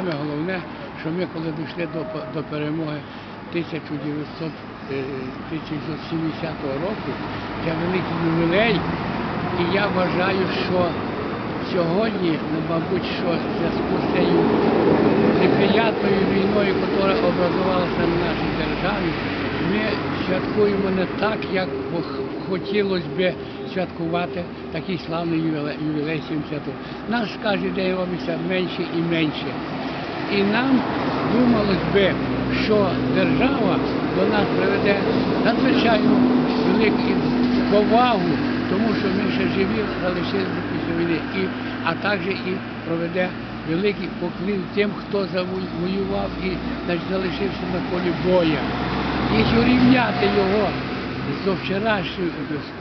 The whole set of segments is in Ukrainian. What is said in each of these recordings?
саме головне, що ми коли дійшли до, до перемоги 1900, е, 1970 року, це великий ювілей, і я вважаю, що сьогодні, ну, мабуть, що в зв'язку з цією неприятною війною, яка образувалася в нашій державі, ми святкуємо не так, як хотілося б святкувати такий славний ювілей, ювілей 70 років. Нас кожен день робиться менше і менше. І нам думалось би, що держава до нас приведе надзвичайно велику повагу, тому що ми ще живі залишилися після війни, і, а також і проведе великий поклін тим, хто завоював і залишився на полі боя. Якщо рівняти його з вчорашнім,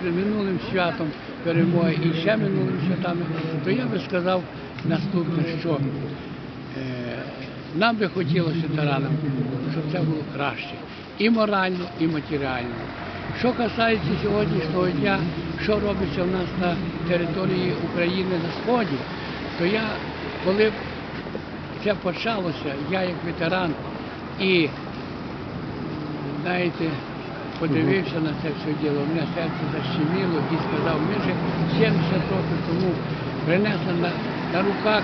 з минулим святом перемоги і ще минулими святами, то я би сказав наступне, що нам би хотілося таранам, щоб це було краще. І морально, і матеріально. Що касається сьогоднішнього дня, що робиться в нас на території України на Сході, то я, коли це почалося, я як ветеран і знаєте, подивився на це все діло, мене серце защеміло і сказав, ми вже 70 років тому принесли на, на руках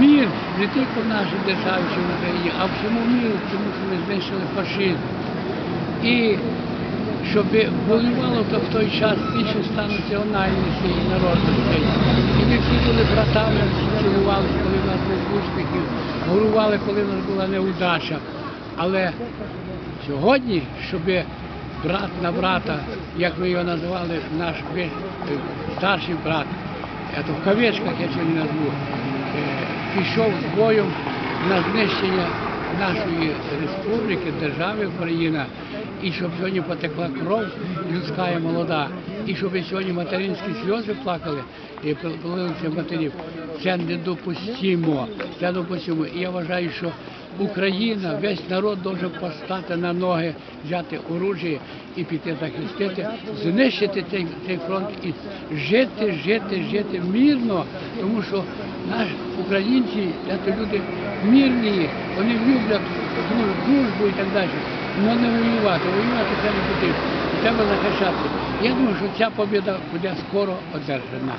мір не тільки в нашій державі, що в Україні, а всьому міру, тому що ми знищили фашизм. І щоб воювало то в той час більше ста національностей і народностей. І ми всі були братами, всі коли в нас був успіх, і горували, коли в нас була неудача. Але сьогодні, щоб брат на брата, як ви його називали, наш е, старший брат, то в кавичках я сьогодні назву, е, пішов з боєм на знищення нашої республіки, держави Україна, і щоб сьогодні потекла кров людська і молода, і щоб сьогодні материнські сльози плакали і полилися матерів. Це недопустимо. Це недопустимо. І я вважаю, що Україна, весь народ може постати на ноги, взяти оружие і піти захистити, знищити цей, цей фронт і жити, жити, жити мирно, тому що наші українці це люди мирні, вони люблять дружбу і так далі. Але не воювати, воювати це не. Треба захищати. Я думаю, що ця побіда буде скоро одержана.